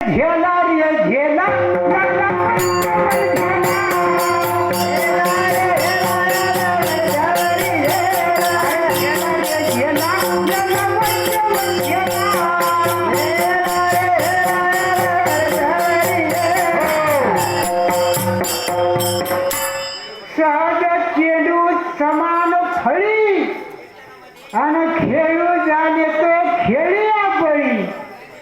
झेला रे झेला सहज चेंडू समान फळी. आणि खेळू झाले तो खेळूया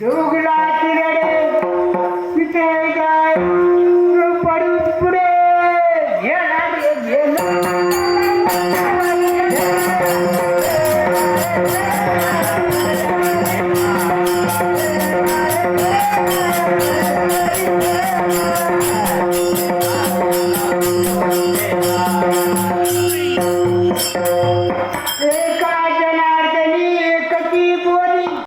दुगला तिरडे पिते गाय